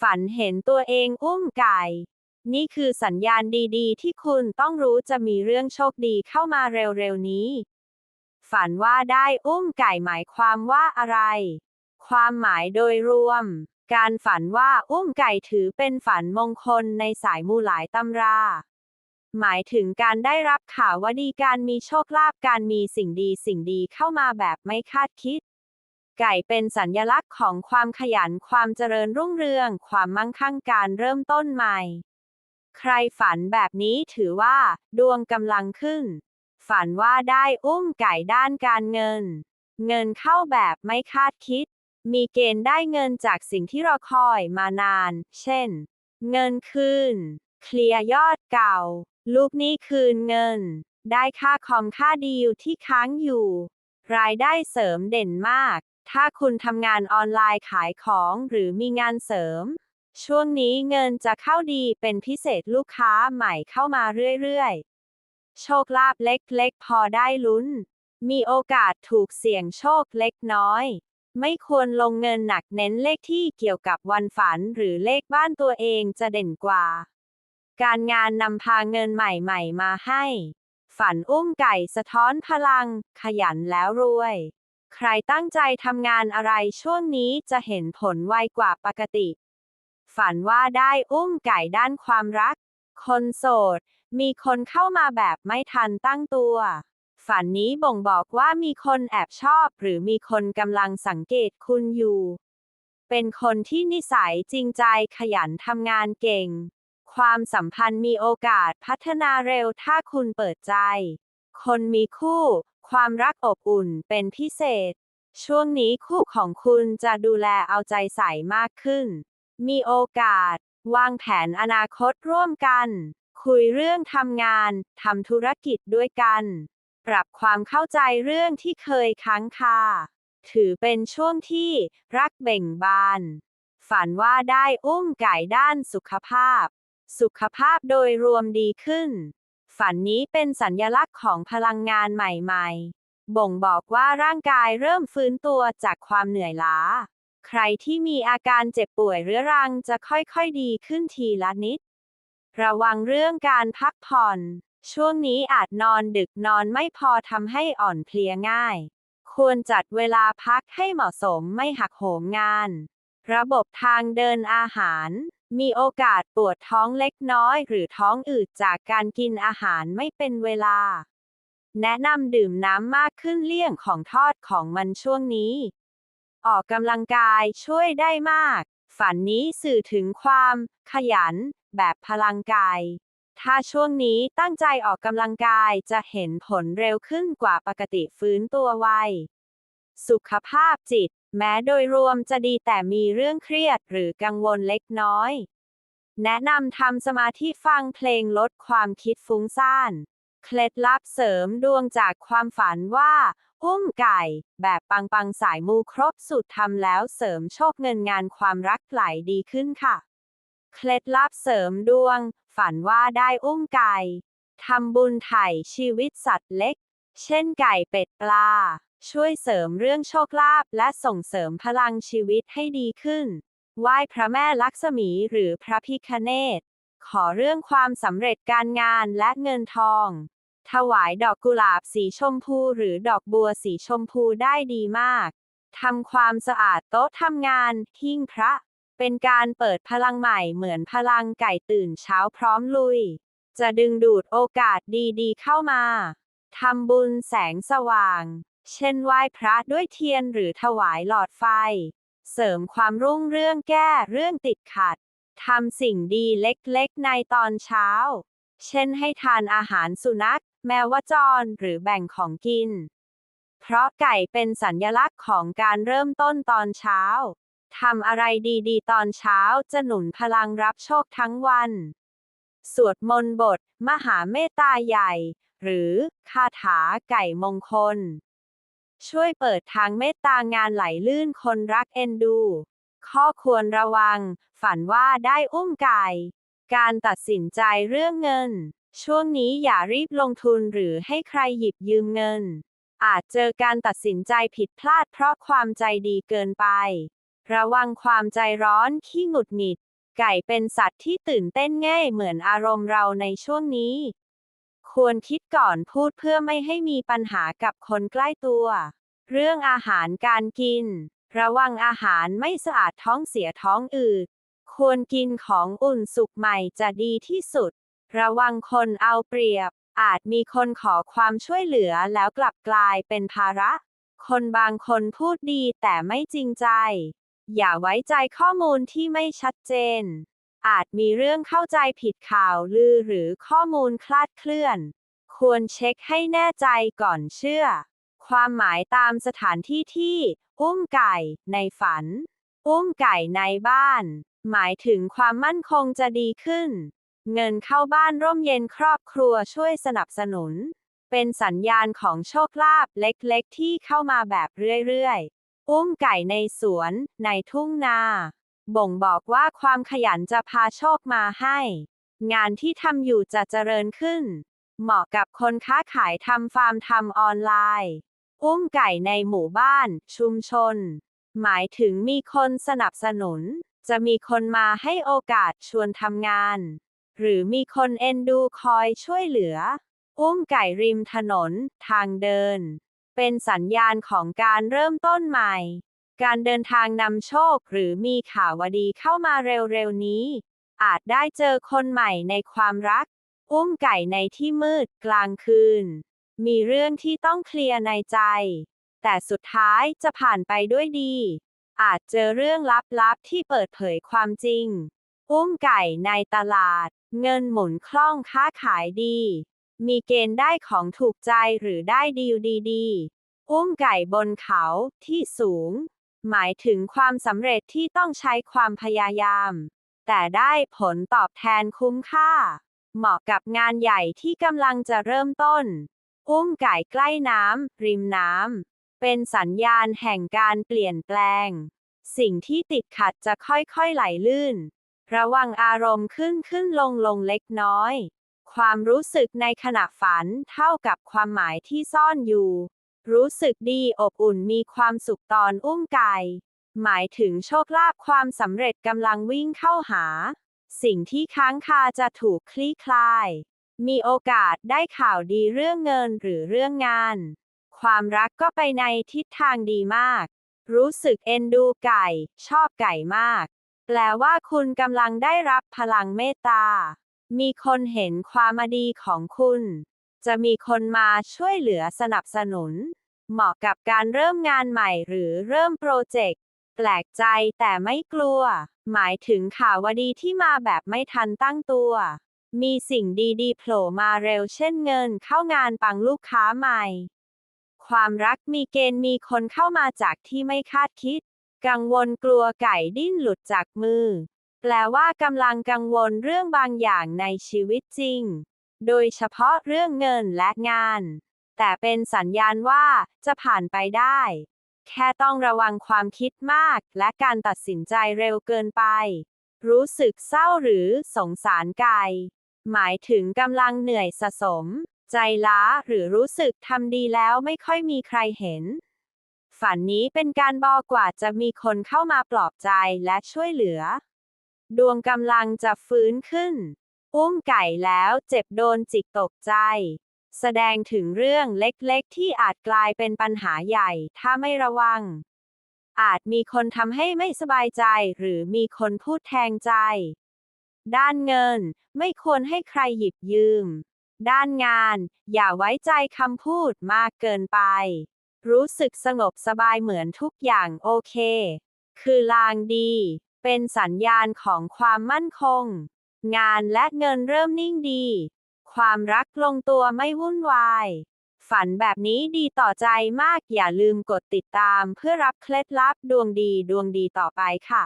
ฝันเห็นตัวเองอุ้มไก่ นี่คือสัญญาณดีๆ ที่คุณต้องรู้จะมีเรื่องโชคดีเข้ามาเร็วๆนี้ ฝันว่าได้อุ้มไก่หมายความว่าอะไร ความหมายโดยรวม การฝันว่าอุ้มไก่ถือเป็นฝันมงคลในสายมูหลายตำราหมายถึงการได้รับข่าวว่าดีการมีโชคลาภการมีสิ่งดีสิ่งดีเข้ามาแบบไม่คาดคิด ไก่เป็นสัญลักษณ์ของความขยันความเจริญรุ่งเรือง ความมั่งคั่งการเริ่มต้นใหม่ ใครฝันแบบนี้ถือว่า ดวงกำลังขึ้น ฝันว่าได้อุ้มไก่ด้านการเงิน เงินเข้าแบบไม่คาดคิด มีเกณฑ์ได้เงินจากสิ่งที่รอคอยมานาน เช่น เงินคืน เคลียร์ยอดเก่า ลูกนี้คืนเงิน ได้ค่าคอมค่าดีลที่ค้างอยู่รายได้เสริมเด่นมาก ถ้าคุณทำงานออนไลน์ขายของหรือมีงานเสริม ช่วงนี้เงินจะเข้าดีเป็นพิเศษลูกค้าใหม่เข้ามาเรื่อยๆ โชคลาภเล็กๆ พอได้ลุ้น มีโอกาสถูกเสี่ยงโชคเล็กน้อย ไม่ควรลงเงินหนักเน้นเลขที่เกี่ยวกับวันฝันหรือเลขบ้านตัวเองจะเด่นกว่า การงานนำพาเงินใหม่ๆ มาให้ ฝันอุ้มไก่สะท้อนพลัง ขยันแล้วรวย ใครตั้งใจทำงานอะไรช่วงนี้จะเห็นผลไวกว่าปกติ ฝันว่าได้อุ้มไก่ด้านความรัก คนโสด มีคนเข้ามาแบบไม่ทันตั้งตัว ฝันนี้บ่งบอกว่ามีคนแอบชอบหรือมีคนกำลังสังเกตคุณอยู่ เป็นคนที่นิสัยจริงใจขยันทำงานเก่ง ความสัมพันธ์มีโอกาสพัฒนาเร็วถ้าคุณเปิดใจ คนมีคู่ ความรักอบอุ่นเป็นพิเศษ ช่วงนี้คู่ของคุณจะดูแลเอาใจใส่มากขึ้น มีโอกาส วางแผนอนาคตร่วมกัน คุยเรื่องทำงานทำธุรกิจด้วยกัน ปรับความเข้าใจเรื่องที่เคยค้างคา ถือเป็นช่วงที่รักเบ่งบาน ฝันว่าได้อุ้มไก่ด้านสุขภาพ สุขภาพโดยรวมดีขึ้น ฝันนี้เป็นสัญลักษณ์ของพลังงานใหม่ๆ บ่งบอกว่าร่างกายเริ่มฟื้นตัวจากความเหนื่อยล้า ใครที่มีอาการเจ็บป่วยเรื้อรังจะค่อยๆดีขึ้นทีละนิด ระวังเรื่องการพักผ่อน ช่วงนี้อาจนอนดึกนอนไม่พอทำให้อ่อนเพลียง่าย ควรจัดเวลาพักให้เหมาะสมไม่หักโหมงาน ระบบทางเดินอาหาร มีโอกาสปวดท้องเล็กน้อยหรือท้องอืดจากการกินอาหารไม่เป็นเวลา แนะนำดื่มน้ำมากขึ้นเลี่ยงของทอดของมันช่วงนี้ ออกกำลังกายช่วยได้มาก ฝันนี้สื่อถึงความ ขยัน แบบพลังกาย ถ้าช่วงนี้ตั้งใจออกกำลังกายจะเห็นผลเร็วขึ้นกว่าปกติฟื้นตัวไว สุขภาพจิต แม้โดยรวมจะดีแต่มีเรื่องเครียดหรือกังวลเล็กน้อย แนะนำทำสมาธิฟังเพลงลดความคิดฟุ้งซ่าน เคล็ดลับเสริมดวงจากความฝันว่าอุ้มไก่ แบบปังปังๆสายมูครบสุดทำแล้วเสริมโชคเงินงานความรักไหลดีขึ้นค่ะ เคล็ดลับเสริมดวง ฝันว่าได้อุ้มไก่ทำบุญไถ่ชีวิตสัตว์เล็ก เช่นไก่เป็ดปลา ช่วยเสริมเรื่องโชคลาภและส่งเสริมพลังชีวิตให้ดีขึ้น ไหว้พระแม่ลักษมีหรือพระพิคเนตขอเรื่องความสำเร็จการงานและเงินทอง ถวายดอกกุหลาบสีชมพูหรือดอกบัวสีชมพูได้ดีมาก ทำความสะอาดโต๊ะทำงาน หิ้งพระ เป็นการเปิดพลังใหม่เหมือนพลังไก่ตื่นเช้าพร้อมลุย จะดึงดูดโอกาสดีๆเข้ามา ทำบุญแสงสว่าง เช่นไหว้พระด้วยเทียนหรือถวายหลอดไฟ เสริมความรุ่งเรื่องแก้เรื่องติดขัด ทำสิ่งดีเล็กๆ ในตอนเช้า เช่นให้ทานอาหารสุนัข แมวจรหรือแบ่งของกิน เพราะไก่เป็นสัญลักษณ์ของการเริ่มต้นตอนเช้า ทำอะไรดีๆ ตอนเช้าจะหนุนพลังรับโชคทั้งวัน สวดมนต์บท มหาเมตตาใหญ่ หรือคาถาไก่มงคล ช่วยเปิดทางเมตตางานไหลลื่นคนรักเอ็นดู ข้อควรระวัง ฝันว่าได้อุ้มไก่ การตัดสินใจเรื่องเงิน ช่วงนี้อย่ารีบลงทุนหรือให้ใครหยิบยืมเงิน อาจเจอการตัดสินใจผิดพลาดเพราะความใจดีเกินไป ระวังความใจร้อนขี้หงุดหงิด ไก่เป็นสัตว์ที่ตื่นเต้นง่ายเหมือนอารมณ์เราในช่วงนี้ ควรคิดก่อนพูดเพื่อไม่ให้มีปัญหากับคนใกล้ตัว เรื่องอาหารการกิน ระวังอาหารไม่สะอาดท้องเสียท้องอืด ควรกินของอุ่นสุกใหม่จะดีที่สุด ระวังคนเอาเปรียบ อาจมีคนขอความช่วยเหลือแล้วกลับกลายเป็นภาระ คนบางคนพูดดีแต่ไม่จริงใจ อย่าไว้ใจข้อมูลที่ไม่ชัดเจน อาจมีเรื่องเข้าใจผิดข่าวลือหรือข้อมูลคลาดเคลื่อน ควรเช็คให้แน่ใจก่อนเชื่อ ความหมายตามสถานที่ที่ อุ้มไก่ ในฝัน อุ้มไก่ในบ้าน หมายถึงความมั่นคงจะดีขึ้น เงินเข้าบ้านร่มเย็นครอบครัวช่วยสนับสนุน เป็นสัญญาณของโชคลาภเล็กๆ ที่เข้ามาแบบเรื่อยๆ อุ้มไก่ในสวน ในทุ่งนา บ่งบอกว่าความขยันจะพาโชคมาให้ งานที่ทำอยู่จะเจริญขึ้น เหมาะกับคนค้าขายทำฟาร์มทำออนไลน์ อุ้มไก่ในหมู่บ้าน ชุมชน หมายถึงมีคนสนับสนุน จะมีคนมาให้โอกาสชวนทำงาน หรือมีคนเอ็นดูคอยช่วยเหลือ อุ้มไก่ริมถนน ทางเดิน เป็นสัญญาณของการเริ่มต้นใหม่ การเดินทางนำโชค หรือมีข่าวดีเข้ามาเร็วๆนี้ อาจได้เจอคนใหม่ในความรัก อุ้มไก่ในที่มืดกลางคืน มีเรื่องที่ต้องเคลียร์ในใจ แต่สุดท้ายจะผ่านไปด้วยดี อาจเจอเรื่องลับๆที่เปิดเผยความจริง อุ้มไก่ในตลาด เงินหมุนคล่องค้าขายดี มีเกณฑ์ได้ของถูกใจหรือได้ดีลดีๆ อุ้มไก่บนเขาที่สูง หมายถึงความสำเร็จที่ต้องใช้ความพยายาม แต่ได้ผลตอบแทนคุ้มค่า เหมาะกับงานใหญ่ที่กำลังจะเริ่มต้น อุ้มไก่ใกล้น้ำริมน้ำเป็นสัญญาณแห่งการเปลี่ยนแปลง สิ่งที่ติดขัดจะค่อยๆไหลลื่น ระวังอารมณ์ขึ้นขึ้นลงลงเล็กน้อย ความรู้สึกในขณะฝันเท่ากับความหมายที่ซ่อนอยู่ รู้สึกดีอบอุ่นมีความสุขตอนอุ้มไก่ หมายถึงโชคลาภความสำเร็จกำลังวิ่งเข้าหา สิ่งที่ค้างคาจะถูกคลี่คลาย มีโอกาสได้ข่าวดีเรื่องเงินหรือเรื่องงาน ความรักก็ไปในทิศทางดีมาก รู้สึกเอ็นดูไก่ ชอบไก่มาก แปลว่าคุณกำลังได้รับพลังเมตตา มีคนเห็นความดีของคุณ จะมีคนมาช่วยเหลือสนับสนุน เหมาะกับการเริ่มงานใหม่หรือเริ่มโปรเจกต์ แปลกใจแต่ไม่กลัว หมายถึงข่าวดีที่มาแบบไม่ทันตั้งตัว มีสิ่งดีๆโผล่มาเร็วเช่นเงินเข้างานปังลูกค้าใหม่ ความรักมีเกณฑ์มีคนเข้ามาจากที่ไม่คาดคิด กังวลกลัวไก่ดิ้นหลุดจากมือ แปลว่ากำลังกังวลเรื่องบางอย่างในชีวิตจริง โดยเฉพาะเรื่องเงินและงาน แต่เป็นสัญญาณว่าจะผ่านไปได้ แค่ต้องระวังความคิดมากและการตัดสินใจเร็วเกินไป รู้สึกเศร้าหรือสงสารไก่หมายถึงกำลังเหนื่อยสะสม ใจล้าหรือรู้สึกทำดีแล้วไม่ค่อยมีใครเห็น ฝันนี้เป็นการบอกกว่าจะมีคนเข้ามาปลอบใจและช่วยเหลือ ดวงกำลังจะฟื้นขึ้น อุ้มไก่แล้วเจ็บโดนจิกตกใจ แสดงถึงเรื่องเล็กๆ ที่อาจกลายเป็นปัญหาใหญ่ ถ้าไม่ระวัง อาจมีคนทำให้ไม่สบายใจ หรือมีคนพูดแทงใจ ด้านเงิน ไม่ควรให้ใครหยิบยืม ด้านงาน อย่าไว้ใจคำพูดมากเกินไป รู้สึกสงบสบายเหมือนทุกอย่างโอเค คือลางดี เป็นสัญญาณของความมั่นคง งานและเงินเริ่มนิ่งดี ความรักลงตัวไม่วุ่นวาย ฝันแบบนี้ดีต่อใจมากอย่าลืมกดติดตามเพื่อรับเคล็ดลับดวงดีดวงดีต่อไปค่ะ